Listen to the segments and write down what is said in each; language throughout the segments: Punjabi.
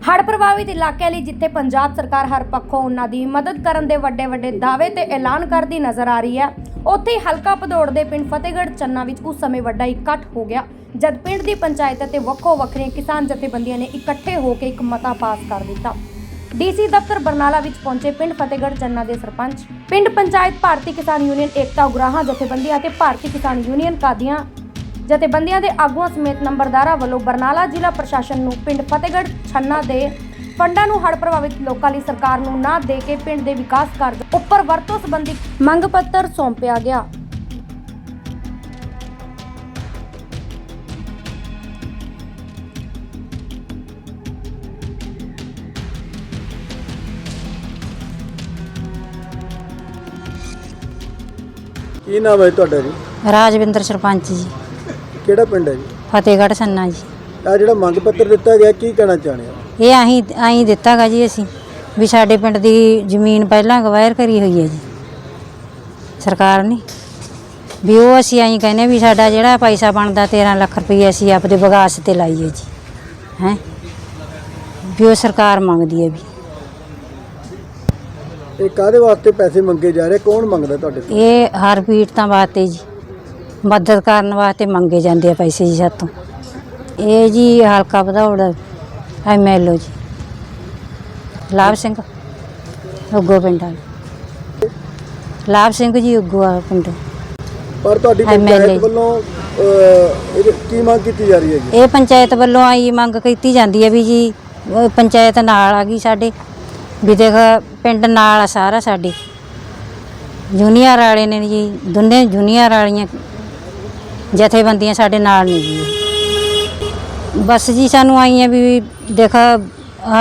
ਹੜ੍ਹ ਪ੍ਰਭਾਵਿਤ ਇਲਾਕੇ ਲਈ ਜਿੱਥੇ ਪੰਜਾਬ ਸਰਕਾਰ ਹਰ ਪੱਖੋਂ ਉਹਨਾਂ ਦੀ ਮਦਦ ਕਰਨ ਦੇ ਵੱਡੇ ਵੱਡੇ ਦਾਅਵੇ ਤੇ ਐਲਾਨ ਕਰਦੀ ਨਜ਼ਰ ਆ ਰਹੀ ਹੈ, ਉੱਥੇ ਹਲਕਾ ਭਦੌੜ ਦੇ ਪਿੰਡ ਫਤਿਹਗੜ੍ਹ ਚੰਨਾ ਵਿੱਚ ਉਸ ਸਮੇਂ ਵੱਡਾ ਇਕੱਠ ਹੋ ਗਿਆ, ਜਦ ਪਿੰਡ ਦੀ ਪੰਚਾਇਤ ਅਤੇ ਵੱਖੋ ਵੱਖਰੀਆਂ ਕਿਸਾਨ ਜਥੇਬੰਦੀਆਂ ਨੇ ਇਕੱਠੇ ਹੋ ਕੇ ਇੱਕ ਮਤਾ ਪਾਸ ਕਰ ਦਿੱਤਾ। ਡੀਸੀ ਦਫ਼ਤਰ ਬਰਨਾਲਾ ਵਿੱਚ ਪਹੁੰਚੇ ਪਿੰਡ ਫਤਿਹਗੜ੍ਹ ਚੰਨਾ ਦੇ ਸਰਪੰਚ, ਪਿੰਡ ਪੰਚਾਇਤ ਭਾਰਤੀ ਕਿਸਾਨ ਯੂਨੀਅਨ ਏਕਤਾ ਉਗਰਾਹਾਂ ਜਥੇਬੰਦੀਆਂ ਅਤੇ ਭਾਰਤੀ ਕਿਸਾਨ ਯੂਨੀਅਨ ਕਾਦੀਆਂ ਜਥੇਬੰਦੀਆਂ ਦੇ ਆਗੂਆਂ ਸਮੇਤ ਨੰਬਰਦਾਰਾਂ ਵੱਲੋਂ ਬਰਨਾਲਾ ਜ਼ਿਲ੍ਹਾ ਪ੍ਰਸ਼ਾਸਨ ਨੂੰ ਪਿੰਡ ਫਤਿਹਗੜ੍ਹ ਛੰਨਾ ਦੇ ਫੰਡਾਂ ਨੂੰ ਹੜ੍ਹ ਪ੍ਰਭਾਵਿਤ ਲੋਕਾਂ ਲਈ ਸਰਕਾਰ ਨੂੰ ਨਾ ਦੇ ਕੇ ਪਿੰਡ ਦੇ ਵਿਕਾਸ ਕਾਰਜ ਉੱਪਰ ਵਰਤੋਂ ਸੰਬੰਧੀ ਮੰਗ ਪੱਤਰ ਸੌਂਪਿਆ ਗਿਆ। ਕੀ ਨਾਮ ਹੈ ਤੁਹਾਡਾ ਜੀ? ਰਾਜਵਿੰਦਰ ਸਰਪੰਚ ਜੀ। ਕਿਹੜਾ ਪਿੰਡ ਹੈ ਜੀ? ਫਤਿਹਗੜ੍ਹ ਸੰਨਾ ਜੀ। ਆ ਜਿਹੜਾ ਮੰਗ ਪੱਤਰ ਦਿੱਤਾ ਗਿਆ ਕੀ ਕਹਿਣਾ ਚਾਹੁੰਦੇ ਹੋ? ਇਹ ਆਹੀਂ ਆਹੀਂ ਦਿੱਤਾਗਾ ਜੀ ਅਸੀਂ ਵੀ ਸਾਡੇ ਪਿੰਡ ਦੀ ਜ਼ਮੀਨ ਪਹਿਲਾਂ ਗਵਾਇਰ ਕਰੀ ਹੋਈ ਹੈ ਜੀ। ਸਰਕਾਰ ਨੇ। ਵੀ ਉਹ ਅਸੀਂ ਆਹੀਂ ਕਹਿੰਦੇ ਵੀ ਸਾਡਾ ਜਿਹੜਾ ਪੈਸਾ ਬਣਦਾ 13 ਲੱਖ ਰੁਪਏ ਅਸੀਂ ਆਪਦੇ ਵਿਕਾਸ ਤੇ ਲਾਈਏ ਜੀ। ਹੈ? ਵੀ ਉਹ ਸਰਕਾਰ ਮੰਗਦੀ ਹੈ ਵੀ। ਇਹ ਕਾਦੇ ਵਾਸਤੇ ਪੈਸੇ ਮੰਗੇ ਜਾ ਰਹੇ? ਕੌਣ ਮੰਗਦਾ ਤੁਹਾਡੇ ਤੋਂ? ਇਹ ਹਰ ਪੀੜਤਾਂ ਵਾਸਤੇ ਜੀ। ਮਦਦ ਕਰਨ ਵਾਸਤੇ ਮੰਗੇ ਜਾਂਦੇ ਆ ਪੈਸੇ ਜੀ ਸਾਤੋਂ। ਇਹ ਜੀ ਹਲਕਾ ਵਧੌੜ ਐਮਐਲਓ ਜੀ। ਲਾਭ ਸਿੰਘ ਉੱਗੋ ਪਿੰਡ ਵਾਲੇ। ਲਾਭ ਸਿੰਘ ਜੀ ਉੱਗੋ ਵਾਲਾ ਪਿੰਡ। ਪਰ ਤੁਹਾਡੀ ਪੰਚਾਇਤ ਵੱਲੋਂ ਅਹ, ਇਹਦੇ ਕੀ ਮੰਗ ਕੀਤੀ ਜਾ ਰਹੀ ਹੈ ਜੀ ਇਹ ਪੰਚਾਇਤ ਵੱਲੋਂ ਆਈ ਮੰਗ ਕੀਤੀ ਜਾਂਦੀ ਹੈ ਵੀ ਜੀ ਪੰਚਾਇਤ ਨਾਲ ਆ ਗਈ ਸਾਡੇ। ਵੀ ਦੇਖ ਪਿੰਡ ਨਾਲ ਆ ਸਾਰਾ ਸਾਡੇ। ਜੂਨੀਅਰ ਵਾਲੇ ਨੇ ਜੀ ਦੋਨੇ ਜੂਨੀਅਰ ਵਾਲੀਆਂ ਜਥੇਬੰਦੀਆਂ ਸਾਡੇ ਨਾਲ ਨੇ ਜੀ ਬਸ ਜੀ ਸਾਨੂੰ ਆਈ ਹੈ ਵੀ ਦੇਖ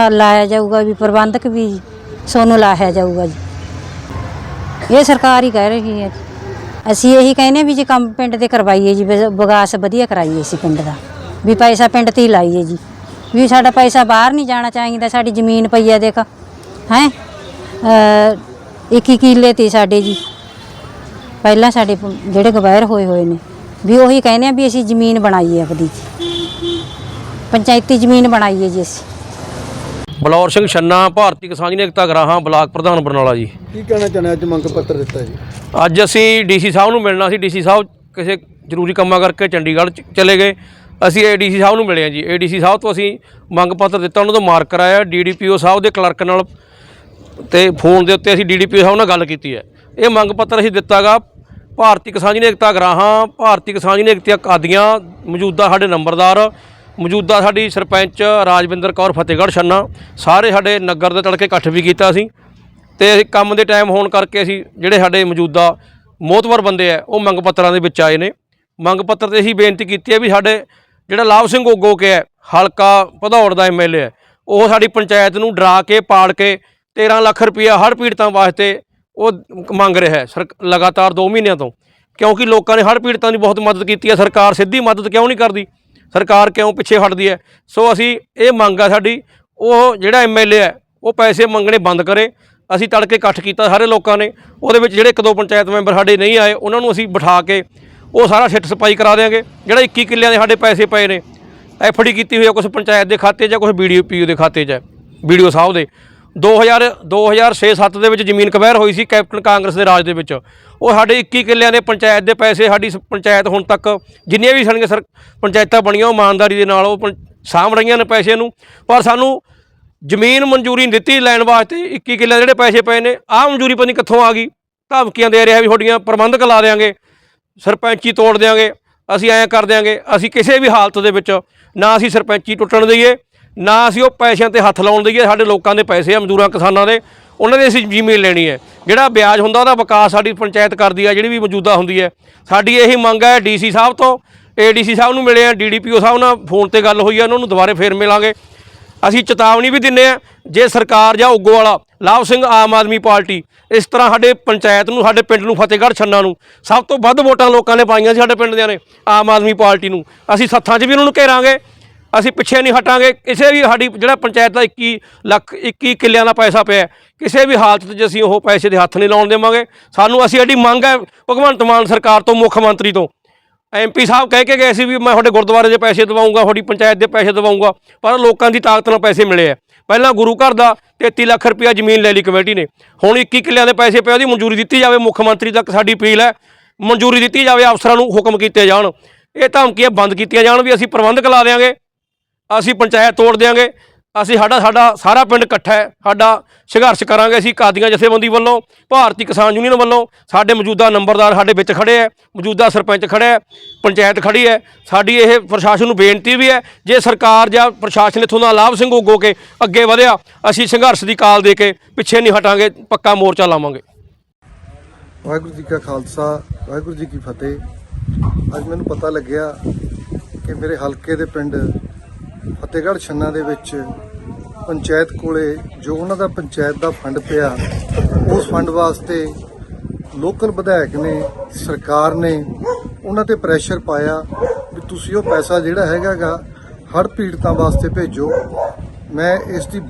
ਲਾਇਆ ਜਾਊਗਾ ਵੀ ਪ੍ਰਬੰਧਕ ਵੀ ਸੋਨੂੰ ਲਾਇਆ ਜਾਊਗਾ ਜੀ। ਇਹ ਸਰਕਾਰ ਹੀ ਕਹਿ ਰਹੀ ਹੈ। ਅਸੀਂ ਇਹੀ ਕਹਿੰਦੇ ਵੀ ਜੇ ਕੰਮ ਪਿੰਡ ਤੇ ਕਰਵਾਈਏ ਜੀ ਵਿ- ਵਿਕਾਸ ਵਧੀਆ ਕਰਾਈਏ ਅਸੀਂ ਪਿੰਡ ਦਾ। ਵੀ ਪੈਸਾ ਪਿੰਡ ਤੇ ਹੀ ਲਾਈਏ ਜੀ। ਵੀ ਸਾਡਾ ਪੈਸਾ ਬਾਹਰ ਨਹੀਂ ਜਾਣਾ ਚਾਹੀਦਾ, ਸਾਡੀ ਜ਼ਮੀਨ ਪਈ ਹੈ ਦੇਖ। ਹੈ? ਇੱਕ ਇੱਕ ਕਿੱਲੇ ਤੇ ਸਾਡੇ ਜੀ। ਪਹਿਲਾਂ ਸਾਡੇ ਜਿਹੜੇ ਗਵਾਇਰ ਹੋਏ ਹੋਏ ਨੇ। ਵੀ ਉਹੀ ਕਹਿੰਦੇ ਆ ਵੀ ਅਸੀਂ ਜ਼ਮੀਨ ਬਣਾਈਏ ਆਪਦੀ। ਜੀ ਪੰਚਾਇਤੀ ਜ਼ਮੀਨ ਬਣਾਈਏ ਜੀ ਅਸੀਂ। ਬਲੌਰ ਸਿੰਘ ਛੰਨਾ ਭਾਰਤੀ ਕਿਸਾਨ ਯੂਨੀਅਨ ਏਕਤਾ ਗਰਾਹਾਂ ਬਲਾਕ ਪ੍ਰਧਾਨ ਬਰਨਾਲਾ ਜੀ। ਕੀ ਕਹਿਣਾ ਚਾਹੁੰਦੇ ਹੋ? ਅੱਜ ਮੰਗ ਪੱਤਰ ਦਿੱਤਾ ਜੀ। ਅੱਜ ਅਸੀਂ ਡੀਸੀ ਸਾਹਿਬ ਨੂੰ ਮਿਲਣਾ ਸੀ। ਡੀਸੀ ਸਾਹਿਬ ਕਿਸੇ ਜ਼ਰੂਰੀ ਕੰਮਾਂ ਕਰਕੇ ਚੰਡੀਗੜ੍ਹ ਚ- ਚਲੇ ਗਏ। ਅਸੀਂ ਏਡੀਸੀ ਸਾਹਿਬ ਨੂੰ ਮਿਲੇ ਹਾਂ ਜੀ। ਏਡੀਸੀ ਸਾਹਿਬ ਤੋਂ ਅਸੀਂ ਮੰਗ ਪੱਤਰ ਦਿੱਤਾ ਉਹਨਾਂ ਤੋਂ ਮਾਰਕ ਕਰਾਇਆ। ਡੀਡੀਪੀਓ ਸਾਹਿਬ ਦੇ ਕਲਰਕ ਨਾਲ ਤੇ ਫੋਨ ਦੇ ਉੱਤੇ ਅਸੀਂ ਡੀਡੀਪੀਓ ਸਾਹਿਬ ਨਾਲ ਗੱਲ ਕੀਤੀ ਹੈ। ਇਹ ਮੰਗ ਪੱਤਰ ਅਸੀਂ ਦਿੱਤਾਗਾ ਭਾਰਤੀ ਕਿਸਾਨ ਯੂਨੀਅਨ ਏਕਤਾ ਗਰਾਹਾਂ, ਭਾਰਤੀ ਕਿਸਾਨ ਯੂਨੀਅਨ ਏਕਤਾ ਕਾਦੀਆਂ, ਮੌਜੂਦਾ ਸਾਡੇ ਨੰਬਰਦਾਰ, ਮੌਜੂਦਾ ਸਾਡੀ ਸਰਪੰਚ ਰਾਜਵਿੰਦਰ ਕੌਰ ਫਤਿਹਗੜ੍ਹ ਛੰਨਾ, ਸਾਰੇ ਸਾਡੇ ਨਗਰ ਦੇ ਤੜਕੇ ਇਕੱਠ ਵੀ ਕੀਤਾ ਸੀ ਤੇ ਅਸੀਂ ਕੰਮ ਦੇ ਟਾਈਮ ਹੋਣ ਕਰਕੇ ਅਸੀਂ ਜਿਹੜੇ ਸਾਡੇ ਮੌਜੂਦਾ ਮੋਤਵਰ ਬੰਦੇ ਆ, ਉਹ ਮੰਗ ਪੱਤਰਾਂ ਦੇ ਵਿੱਚ ਆਏ ਨੇ। ਮੰਗ ਪੱਤਰ ਤੇ ਅਸੀਂ ਬੇਨਤੀ ਕੀਤੀ ਹੈ ਵੀ ਸਾਡੇ ਜਿਹੜਾ ਲਾਭ ਸਿੰਘ ਗੋਗੋ ਕੇ ਹੈ, ਹਲਕਾ ਭਦੌੜ ਦਾ ਐਮਐਲਏ ਹੈ, ਉਹ ਸਾਡੀ ਪੰਚਾਇਤ ਨੂੰ ਡਰਾ ਕੇ ਪਾੜ ਕੇ 13 ਲੱਖ ਰੁਪਇਆ ਹੜ੍ਹ ਪੀੜਤਾਂ ਵਾਸਤੇ ਉਹ ਮੰਗ ਰਿਹਾ ਹੈ ਲਗਾਤਾਰ 2 ਮਹੀਨਿਆਂ ਤੋਂ। ਕਿਉਂਕਿ ਲੋਕਾਂ ਨੇ ਹੜ੍ਹ ਪੀੜਤਾਂ ਦੀ ਬਹੁਤ ਮਦਦ ਕੀਤੀ ਹੈ, ਸਰਕਾਰ ਸਿੱਧੀ ਮਦਦ ਕਿਉਂ ਨਹੀਂ ਕਰਦੀ? ਸਰਕਾਰ ਕਿਉਂ ਪਿੱਛੇ ਹਟਦੀ ਹੈ? ਸੋ ਅਸੀਂ ਇਹ ਮੰਗ ਆ ਸਾਡੀ, ਉਹ ਜਿਹੜਾ ਐਮਐਲਏ ਹੈ, ਉਹ ਪੈਸੇ ਮੰਗਣੇ ਬੰਦ ਕਰੇ। ਅਸੀਂ ਤੜਕੇ ਇਕੱਠ ਕੀਤਾ ਸਾਰੇ ਲੋਕਾਂ ਨੇ, ਉਹਦੇ ਵਿੱਚ ਜਿਹੜੇ ਇੱਕ ਦੋ ਪੰਚਾਇਤ ਮੈਂਬਰ ਸਾਡੇ ਨਹੀਂ ਆਏ, ਉਹਨਾਂ ਨੂੰ ਅਸੀਂ ਬਿਠਾ ਕੇ ਉਹ ਸਾਰਾ ਸਿੱਟ ਸਪਾਈ ਕਰਾ ਦੇਵਾਂਗੇ ਜਿਹੜਾ 21 ਕਿੱਲਿਆਂ ਦੇ ਸਾਡੇ ਪੈਸੇ ਪਏ ਨੇ ਐਫਡੀ ਕੀਤੀ ਹੋਈ ਹੈ ਕੁਝ ਪੰਚਾਇਤ ਦੇ ਖਾਤੇ 'ਚ ਜਾਂ ਕੁਝ ਵੀਡੀਓ ਪੀਓ ਦੇ ਖਾਤੇ 'ਚ ਹੈ ਵੀਡੀਓ ਸਾਹਿਬ ਦੇ। 2000 2006-7 ਦੇ ਵਿੱਚ ਜ਼ਮੀਨ ਕਬੈਰ ਹੋਈ ਸੀ ਕੈਪਟਨ ਕਾਂਗਰਸ ਦੇ ਰਾਜ ਦੇ ਵਿੱਚ। ਉਹ ਸਾਡੇ 21 ਕਿੱਲਿਆਂ ਦੇ ਪੰਚਾਇਤ ਦੇ ਪੈਸੇ ਸਾਡੀ ਸ- ਪੰਚਾਇਤ ਹੁਣ ਤੱਕ ਜਿੰਨੀਆਂ ਵੀ ਸਾਡੀਆਂ ਸਰ, ਪੰਚਾਇਤਾਂ ਬਣੀਆਂ ਉਹ ਇਮਾਨਦਾਰੀ ਦੇ ਨਾਲ ਉਹ ਪੰ- ਸਾਂਭ ਰਹੀਆਂ ਨੇ ਪੈਸੇ ਨੂੰ। ਪਰ ਸਾਨੂੰ ਜ਼ਮੀਨ ਮਨਜ਼ੂਰੀ ਨਹੀਂ ਦਿੱਤੀ ਲੈਣ ਵਾਸਤੇ। 21 ਕਿੱਲੇ ਜਿਹੜੇ ਪੈਸੇ ਪਏ ਨੇ, ਆਹ ਮਨਜ਼ੂਰੀ ਪਤਾ ਨਹੀਂ ਕਿੱਥੋਂ ਆ ਗਈ। ਧਮਕੀਆਂ ਦੇ ਰਿਹਾ ਵੀ ਤੁਹਾਡੀਆਂ ਪ੍ਰਬੰਧਕ ਲਾ ਦੇਾਂਗੇ ਸਰਪੰਚੀ ਤੋੜ ਦੇਾਂਗੇ ਅਸੀਂ ਐਂ ਕਰ ਦਿਆਂਗੇ, ਅਸੀਂ ਕਿਸੇ ਵੀ ਹਾਲਤ ਦੇ ਵਿੱਚ ਨਾ ਅਸੀਂ ਸਰਪੰਚੀ ਟੁੱਟਣ ਦਈਏ। ਨਾ ਅਸੀਂ ਉਹ ਪੈਸਿਆਂ ਤੇ ਹੱਥ ਲਾਉਣ ਦਈਏ, ਸਾਡੇ ਲੋਕਾਂ ਦੇ ਪੈਸੇ ਆ, ਮਜ਼ਦੂਰਾਂ, ਕਿਸਾਨਾਂ ਦੇ। ਉਹਨਾਂ ਦੇ ਅਸੀਂ ਜ਼ਮੀਨ ਲੈਣੀ ਹੈ। ਜਿਹੜਾ ਵਿਆਜ ਹੁੰਦਾ, ਉਹਦਾ ਵਿਕਾਸ ਸਾਡੀ ਪੰਚਾਇਤ ਕਰਦੀ ਆ ਜਿਹੜੀ ਵੀ ਮੌਜੂਦਾ ਹੁੰਦੀ ਹੈ। ਸਾਡੀ ਇਹੀ ਮੰਗ ਹੈ ਡੀਸੀ ਸਾਹਿਬ ਤੋਂ। ਏਡੀਸੀ ਸਾਹਿਬ ਨੂੰ ਮਿਲੇ ਆ, ਡੀਡੀਪੀਓ ਸਾਹਿਬ ਨਾਲ ਫੋਨ ਤੇ ਗੱਲ ਹੋਈ ਆ, ਉਹਨਾਂ ਨੂੰ ਦੁਬਾਰੇ ਫੇਰ ਮਿਲਾਂਗੇ। ਅਸੀਂ ਚੇਤਾਵਨੀ ਵੀ ਦਿੰਨੇ ਆ, ਜੇ ਸਰਕਾਰ ਜਾਂ ਉੱਗੋ ਵਾਲਾ, ਲਾਭ ਸਿੰਘ ਆਮ ਆਦਮੀ ਪਾਰਟੀ, ਇਸ ਤਰ੍ਹਾਂ ਸਾਡੇ ਪੰਚਾਇਤ ਨੂੰ, ਸਾਡੇ ਪਿੰਡ ਨੂੰ, ਫਤਿਹਗੜ੍ਹ ਛੰਨਾ ਨੂੰ, ਸਭ ਤੋਂ ਵੱਧ ਵੋਟਾਂ ਲੋਕਾਂ ਨੇ ਪਾਈਆਂ ਸੀ ਸਾਡੇ ਪਿੰਡ ਦਿਆਂ ਨੇ, ਆਮ ਆਦਮੀ ਪਾਰਟੀ ਨੂੰ। ਅਸੀਂ ਸੱਥਾਂ 'ਚ ਵੀ ਉਹਨਾਂ ਨੂੰ ਘੇਰਾਂਗੇ। ਅਸੀਂ ਪਿੱਛੇ ਨਹੀਂ ਹਟਾਂਗੇ। ਕਿਸੇ ਵੀ ਸਾਡੀ ਜਿਹੜਾ ਪੰਚਾਇਤ ਦਾ 21 ਲੱਖ 21 ਕਿੱਲਿਆਂ ਦਾ ਪੈਸਾ ਪਿਆ ਕਿਸੇ ਵੀ ਹਾਲਤ 'ਚ ਅਸੀਂ ਉਹ ਪੈਸੇ ਦੇ ਹੱਥ ਨਹੀਂ ਲਾਉਣ ਦੇਵਾਂਗੇ। ਸਾਨੂੰ ਅਸੀਂ ਐਡੀ ਮੰਗ ਹੈ ਭਗਵੰਤ ਮਾਨ ਸਰਕਾਰ ਤੋਂ, ਮੁੱਖ ਮੰਤਰੀ ਤੋਂ। ਐਮਪੀ ਸਾਹਿਬ ਕਹਿ ਕੇ ਗਏ ਸੀ ਵੀ ਮੈਂ ਤੁਹਾਡੇ ਗੁਰਦੁਆਰੇ ਦੇ ਪੈਸੇ ਦਵਾਉਂਗਾ, ਤੁਹਾਡੀ ਪੰਚਾਇਤ ਦੇ ਪੈਸੇ ਦਵਾਉਂਗਾ, ਪਰ ਲੋਕਾਂ ਦੀ ਤਾਕਤ ਨਾਲ ਪੈਸੇ ਮਿਲੇ ਆ ਪਹਿਲਾਂ ਗੁਰੂ ਘਰ ਦਾ 33 ਲੱਖ ਰੁਪਇਆ ਜ਼ਮੀਨ ਲੈ ਲਈ ਕਮੇਟੀ ਨੇ। ਹੁਣ 21 ਕਿੱਲਿਆਂ ਦੇ ਪੈਸੇ ਪਏ ਉਹਦੀ ਮਨਜ਼ੂਰੀ ਦਿੱਤੀ ਜਾਵੇ, ਮੁੱਖ ਮੰਤਰੀ ਤੱਕ ਸਾਡੀ ਅਪੀਲ ਹੈ, ਮਨਜ਼ੂਰੀ ਦਿੱਤੀ ਜਾਵੇ, ਅਫਸਰਾਂ ਨੂੰ ਹੁਕਮ ਕੀਤੇ ਜਾਣ। ਇਹ ਧਮਕੀਆਂ ਬੰਦ ਕੀਤੀਆਂ ਜਾਣ ਵੀ ਅਸੀਂ ਪ੍ਰਬੰਧਕ ਲਾ ਦੇਵਾਂਗੇ ਅਸੀਂ ਪੰਚਾਇਤ ਤੋੜ ਦੇਵਾਂਗੇ ਅਸੀਂ ਸਾਡਾ ਸਾਡਾ ਸਾਰਾ ਪਿੰਡ ਇਕੱਠਾ ਹੈ। ਸਾਡਾ ਸੰਘਰਸ਼ ਕਰਾਂਗੇ ਅਸੀਂ ਕਾਦੀਆਂ ਜਥੇਬੰਦੀ ਵੱਲੋਂ, ਭਾਰਤੀ ਕਿਸਾਨ ਯੂਨੀਅਨ ਵੱਲੋਂ। ਸਾਡੇ ਮੌਜੂਦਾ ਨੰਬਰਦਾਰ ਸਾਡੇ ਵਿੱਚ ਖੜੇ ਹੈ, ਮੌਜੂਦਾ ਸਰਪੰਚ ਖੜਾ ਹੈ, ਪੰਚਾਇਤ ਖੜੀ ਹੈ। ਸਾਡੀ ਇਹ ਪ੍ਰਸ਼ਾਸਨ ਨੂੰ ਬੇਨਤੀ ਵੀ ਹੈ, ਜੇ ਸਰਕਾਰ ਜਾਂ ਪ੍ਰਸ਼ਾਸਨ ਇਥੋਂ ਦਾ ਲਾਭ ਸਿੰਘ ਉਗੋ ਕੇ ਅੱਗੇ ਵਧਿਆ, ਅਸੀਂ ਸੰਘਰਸ਼ ਦੀ ਕਾਲ ਦੇ ਕੇ ਪਿੱਛੇ ਨਹੀਂ ਹਟਾਂਗੇ, ਪੱਕਾ ਮੋਰਚਾ ਲਾਵਾਂਗੇ। ਵਾਹਿਗੁਰੂ ਜੀ ਕਾ ਖਾਲਸਾ, ਵਾਹਿਗੁਰੂ ਜੀ ਕੀ ਫਤਿਹ। ਅੱਜ ਮੈਨੂੰ ਪਤਾ ਲੱਗਿਆ ਕਿ ਮੇਰੇ ਹਲਕੇ ਦੇ ਪਿੰਡ ਫਤਿਹਗੜ੍ਹ ਛੰਨਾ ਦੇ ਵਿੱਚ ਪੰਚਾਇਤ ਕੋਲੇ ਜੋ ਉਹਨਾਂ ਦਾ ਪੰਚਾਇਤ ਦਾ ਫੰਡ ਪਿਆ, ਉਸ ਫੰਡ ਵਾਸਤੇ ਲੋਕਲ ਵਿਧਾਇਕ ਨੇ, ਸਰਕਾਰ ਨੇ ਉਹਨਾਂ ਤੇ ਪ੍ਰੈਸ਼ਰ ਪਾਇਆ ਵੀ ਤੁਸੀਂ ਉਹ ਪੈਸਾ ਜਿਹੜਾ ਹੈਗਾਗਾ ਹੜ੍ਹ ਪੀੜਤਾਂ ਵਾਸਤੇ ਭੇਜੋ। ਮੈਂ ਇਸ ਦੀ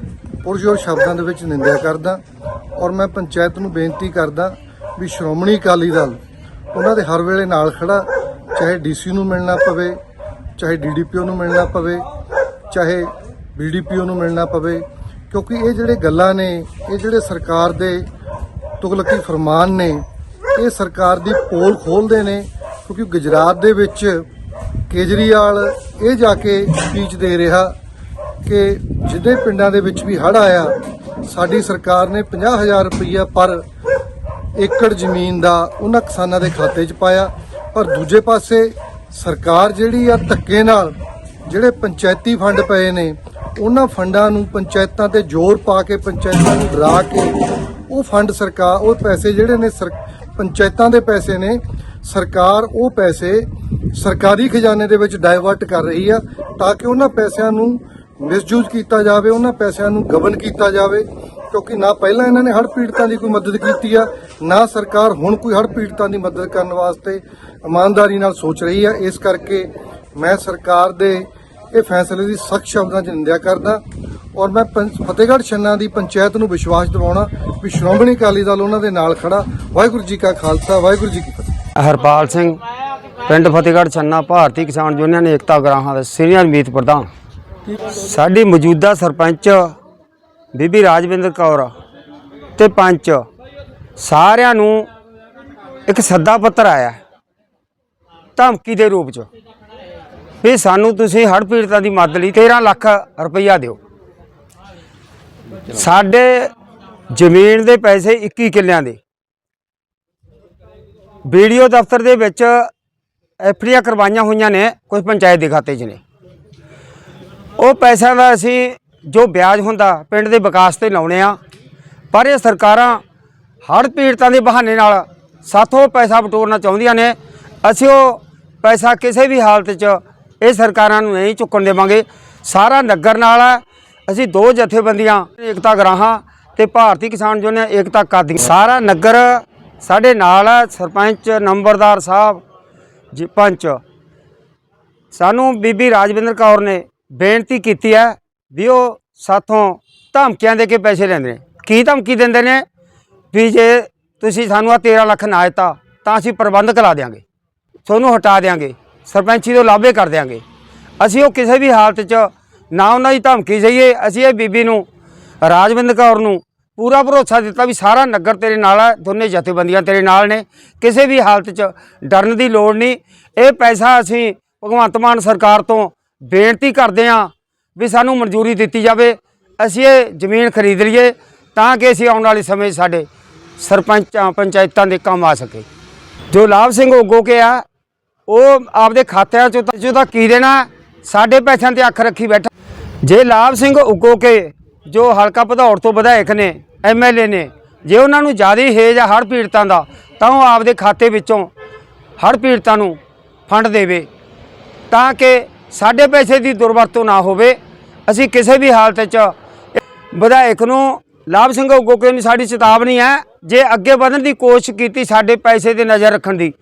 ਪੁਰਜੋਰ ਸ਼ਬਦਾਂ ਦੇ ਵਿੱਚ ਨਿੰਦਿਆ ਕਰਦਾ ਔਰ ਮੈਂ ਪੰਚਾਇਤ ਨੂੰ ਬੇਨਤੀ ਕਰਦਾ ਵੀ ਸ਼੍ਰੋਮਣੀ ਅਕਾਲੀ ਦਲ ਉਹਨਾਂ ਦੇ ਹਰ ਵੇਲੇ ਨਾਲ ਖੜਾ, ਚਾਹੇ ਡੀਸੀ ਨੂੰ ਮਿਲਣਾ ਪਵੇ, ਚਾਹੇ ਡੀਡੀਪੀਓ ਨੂੰ ਮਿਲਣਾ ਪਵੇ ਚਾਹੇ ਬੀਡੀਪੀਓ ਨੂੰ ਮਿਲਣਾ ਪਵੇ, ਕਿਉਂਕਿ ਇਹ ਜਿਹੜੇ ਗੱਲਾਂ ਨੇ, ਇਹ ਜਿਹੜੇ ਸਰਕਾਰ ਦੇ ਤੁਗਲਕੀ ਫਰਮਾਨ ਨੇ, ਇਹ ਸਰਕਾਰ ਦੀ ਪੋਲ ਖੋਲਦੇ ਨੇ, ਕਿਉਂਕਿ ਗੁਜਰਾਤ ਦੇ ਵਿੱਚ ਕੇਜਰੀਵਾਲ ਇਹ ਜਾ ਕੇ ਸਪੀਚ ਦੇ ਰਿਹਾ ਕਿ ਜਿਹਦੇ ਪਿੰਡਾਂ ਦੇ ਵਿੱਚ ਵੀ ਹੜ੍ਹ ਆਇਆ, ਸਾਡੀ ਸਰਕਾਰ ਨੇ 50000 ਰੁਪਈਆ ਪਰ ਏਕੜ ਜ਼ਮੀਨ ਦਾ ਉਹਨਾਂ ਕਿਸਾਨਾਂ ਦੇ ਖਾਤੇ 'ਚ ਪਾਇਆ, ਪਰ ਦੂਜੇ ਪਾਸੇ ਸਰਕਾਰ ਜਿਹੜੀ ਆ ਧੱਕੇ ਨਾਲ ਜਿਹੜੇ ਪੰਚਾਇਤੀ ਫੰਡ ਪਏ ਨੇ, ਉਹਨਾਂ ਫੰਡਾਂ ਨੂੰ ਪੰਚਾਇਤਾਂ ਤੇ ਜ਼ੋਰ ਪਾ ਕੇ, ਪੰਚਾਇਤਾਂ ਨੂੰ ਡਰਾ ਕੇ, ਉਹ ਫੰਡ ਸਰਕਾਰ, ਉਹ ਪੈਸੇ ਜਿਹੜੇ ਨੇ ਸਰ- ਪੰਚਾਇਤਾਂ ਦੇ ਪੈਸੇ ਨੇ, ਸਰਕਾਰ ਉਹ ਪੈਸੇ ਸਰਕਾਰੀ ਖਜ਼ਾਨੇ ਦੇ ਵਿੱਚ ਡਾਇਵਰਟ ਕਰ ਰਹੀ ਆ, ਤਾਂ ਕਿ ਉਹਨਾਂ ਪੈਸਿਆਂ ਨੂੰ ਮਿਸਯੂਜ਼ ਕੀਤਾ ਜਾਵੇ, ਉਹਨਾਂ ਪੈਸਿਆਂ ਨੂੰ ਗਬਨ ਕੀਤਾ ਜਾਵੇ, ਕਿਉਂਕਿ ਨਾ ਪਹਿਲਾਂ ਇਹਨਾਂ ਨੇ ਹੜ੍ਹ ਪੀੜਤਾਂ ਦੀ ਕੋਈ ਮਦਦ ਕੀਤੀ ਆ, ਨਾ ਸਰਕਾਰ ਹੁਣ ਕੋਈ ਹੜ੍ਹ ਪੀੜਤਾਂ ਦੀ ਮਦਦ ਕਰਨ ਵਾਸਤੇ ਇਮਾਨਦਾਰੀ ਨਾਲ ਸੋਚ ਰਹੀ ਆ, ਇਸ ਕਰਕੇ ਮੈਂ ਸਰਕਾਰ ਦੇ ਇਹ ਫੈਸਲੇ ਦੀ ਸਖਤ ਸ਼ਬਦਾਂ 'ਚ ਨਿੰਦਿਆ ਕਰਦਾ। ਔਰ ਮੈਂ ਫਤਿਹਗੜ੍ਹ ਛੰਨਾ ਦੀ ਪੰਚਾਇਤ ਨੂੰ ਵਿਸ਼ਵਾਸ ਦਿਵਾਉਣਾ ਵੀ ਸ਼੍ਰੋਮਣੀ ਅਕਾਲੀ ਦਲ ਉਹਨਾਂ ਦੇ ਨਾਲ ਖੜਾ। ਵਾਹਿਗੁਰੂ ਜੀ ਕਾ ਖਾਲਸਾ, ਵਾਹਿਗੁਰੂ ਜੀ ਕੀ ਫਤਿਹ। ਹਰਪਾਲ ਸਿੰਘ, ਪਿੰਡ ਫਤਿਹਗੜ੍ਹ ਛੰਨਾ ਭਾਰਤੀ ਕਿਸਾਨ ਯੂਨੀਅਨ ਏਕਤਾ ਗਰਾਹਾਂ ਦੇ ਸੀਨੀਅਰ ਮੀਤ ਪ੍ਰਧਾਨ। ਸਾਡੀ ਮੌਜੂਦਾ ਸਰਪੰਚ ਬੀਬੀ ਰਾਜਵਿੰਦਰ ਕੌਰ ਤੇ ਪੰਚ ਸਾਰਿਆਂ ਨੂੰ ਇੱਕ ਸੱਦਾ ਪੱਤਰ ਆਇਆ ਧਮਕੀ ਦੇ ਰੂਪ ਚ। ਵੀ ਸਾਨੂੰ ਤੁਸੀਂ ਹੜ੍ਹ ਪੀੜਤਾਂ ਦੀ ਮਦਦ ਲਈ 13 ਲੱਖ ਰੁਪਈਆ ਦਿਓ। ਸਾਡੇ ਜ਼ਮੀਨ ਦੇ ਪੈਸੇ 21 ਕਿੱਲਿਆਂ ਦੇ। ਵੀਡੀਓ ਦਫ਼ਤਰ ਦੇ ਵਿੱਚ ਐਫਡੀਆਂ ਕਰਵਾਈਆਂ ਹੋਈਆਂ ਨੇ ਕੁਝ ਪੰਚਾਇਤ ਦੇ ਖਾਤੇ 'ਚ ਨੇ। ਉਹ ਪੈਸਿਆਂ ਦਾ ਅਸੀਂ ਜੋ ਵਿਆਜ ਹੁੰਦਾ ਪਿੰਡ ਦੇ ਵਿਕਾਸ ਤੇ ਲਾਉਣੇ ਆ, ਪਰ ਇਹ ਸਰਕਾਰਾਂ ਹੜ੍ਹ ਪੀੜਤਾਂ ਦੇ ਬਹਾਨੇ ਨਾਲ ਸਾਥੋਂ ਪੈਸਾ ਬਟੋਰਨਾ ਚਾਹੁੰਦੀਆਂ ਨੇ। ਅਸੀਂ ਉਹ ਪੈਸਾ ਕਿਸੇ ਵੀ ਹਾਲਤ 'ਚ ਇਹ ਸਰਕਾਰਾਂ ਨੂੰ ਨਹੀਂ ਚੁੱਕਣ ਦੇਵਾਂਗੇ। ਸਾਰਾ ਨਗਰ ਨਾਲ ਹੈ ਅਸੀਂ ਦੋ ਜਥੇਬੰਦੀਆਂ, ਏਕਤਾ ਗਰਾਹਾਂ ਤੇ ਭਾਰਤੀ ਕਿਸਾਨ ਯੂਨੀਅਨ ਏਕਤਾ ਕਾਦੀ ਸਾਰਾ ਨਗਰ ਸਾਡੇ ਨਾਲ ਹੈ ਸਰਪੰਚ, ਨੰਬਰਦਾਰ ਸਾਹਿਬ, ਜੀ ਪੰਚ। ਸਾਨੂੰ ਬੀਬੀ ਰਾਜਵਿੰਦਰ ਕੌਰ ਨੇ ਬੇਨਤੀ ਕੀਤੀ ਹੈ ਵੀ ਉਹ ਸਾਥੋਂ ਧਮਕੀਆਂ ਦੇ ਕੇ ਪੈਸੇ ਲੈਂਦੇ ਨੇ। ਕੀ ਧਮਕੀ ਦਿੰਦੇ ਨੇ? ਵੀ ਜੇ ਤੁਸੀਂ ਸਾਨੂੰ ਆ 13 ਲੱਖ ਨਾ ਦਿੱਤਾ, ਤਾਂ ਅਸੀਂ ਪ੍ਰਬੰਧ ਕਰਾ ਦਿਆਂਗੇ। ਤੁਹਾਨੂੰ ਹਟਾ ਦਿਆਂਗੇ। ਸਰਪੰਚੀ ਤੋਂ ਲਾਭੇ ਕਰ ਦਿਆਂਗੇ। ਅਸੀਂ ਉਹ ਕਿਸੇ ਵੀ ਹਾਲਤ 'ਚ ਨਾ ਉਹਨਾਂ ਦੀ ਧਮਕੀ ਸਹੀਏ ਅਸੀਂ ਇਹ ਬੀਬੀ ਨੂੰ, ਰਾਜਵਿੰਦਰ ਕੌਰ ਨੂੰ ਪੂਰਾ ਭਰੋਸਾ ਦਿੱਤਾ ਵੀ ਸਾਰਾ ਨਗਰ ਤੇਰੇ ਨਾਲ ਹੈ ਦੋਨੇ ਜਥੇਬੰਦੀਆਂ ਤੇਰੇ ਨਾਲ ਨੇ। ਕਿਸੇ ਵੀ ਹਾਲਤ 'ਚ ਡਰਨ ਦੀ ਲੋੜ ਨਹੀਂ। ਇਹ ਪੈਸਾ ਅਸੀਂ ਭਗਵੰਤ ਮਾਨ ਸਰਕਾਰ ਤੋਂ ਬੇਨਤੀ ਕਰਦੇ ਹਾਂ ਵੀ ਸਾਨੂੰ ਮਨਜ਼ੂਰੀ ਦਿੱਤੀ ਜਾਵੇ। ਅਸੀਂ ਇਹ ਜ਼ਮੀਨ ਖਰੀਦ ਲਈਏ ਤਾਂ ਕਿ ਅਸੀਂ ਆਉਣ ਵਾਲੇ ਸਮੇਂ ਸਾਡੇ ਸਰਪੰਚਾਂ ਪੰਚਾਇਤਾਂ ਦੇ ਕੰਮ ਆ ਸਕੇ। ਜੋ ਲਾਭ ਸਿੰਘ ਉਗੋ ਕੇ ਆ ਉਹ ਆਪਦੇ ਖਾਤਿਆਂ ਚੋਂ ਤਾਂ- ਤਾਂ ਕੀ ਦੇਣਾ? ਸਾਡੇ ਪੈਸਿਆਂ ਤੇ ਅੱਖ ਰੱਖੀ ਬੈਠਾ। ਜੇ ਲਾਭ ਸਿੰਘ ਉਗੋ ਕੇ ਜੋ ਹਲਕਾ ਭਦੌੜ ਤੋਂ ਵਿਧਾਇਕ ਨੇ ਐਮਐਲਏ ਨੇ, ਜੇ ਉਹਨਾਂ ਨੂੰ ਜ਼ਿਆਦਾ ਹੇਜ ਆ ਹੜ੍ਹ ਪੀੜਤਾਂ ਦਾ, ਤਾਂ ਉਹ ਆਪਦੇ ਖਾਤੇ ਵਿੱਚੋਂ ਹੜ੍ਹ ਪੀੜਤਾਂ ਨੂੰ ਫੰਡ ਦੇਵੇ। ਤਾਂ ਕਿ ਸਾਡੇ ਪੈਸੇ ਦੀ ਦੁਰਵਰਤੋਂ ਨਾ ਹੋਵੇ। ਅਸੀਂ ਕਿਸੇ ਵੀ ਹਾਲਤ 'ਚ ਵਿਧਾਇਕ ਨੂੰ ਲਾਭ ਸਿੰਘ ਗੋਕੇ ਨੂੰ ਸਾਡੀ ਚੇਤਾਵਨੀ ਹੈ, ਜੇ ਅੱਗੇ ਵਧਣ ਦੀ ਕੋਸ਼ਿਸ਼ ਕੀਤੀ ਸਾਡੇ ਪੈਸੇ ਤੇ ਨਜ਼ਰ ਰੱਖਣ ਦੀ।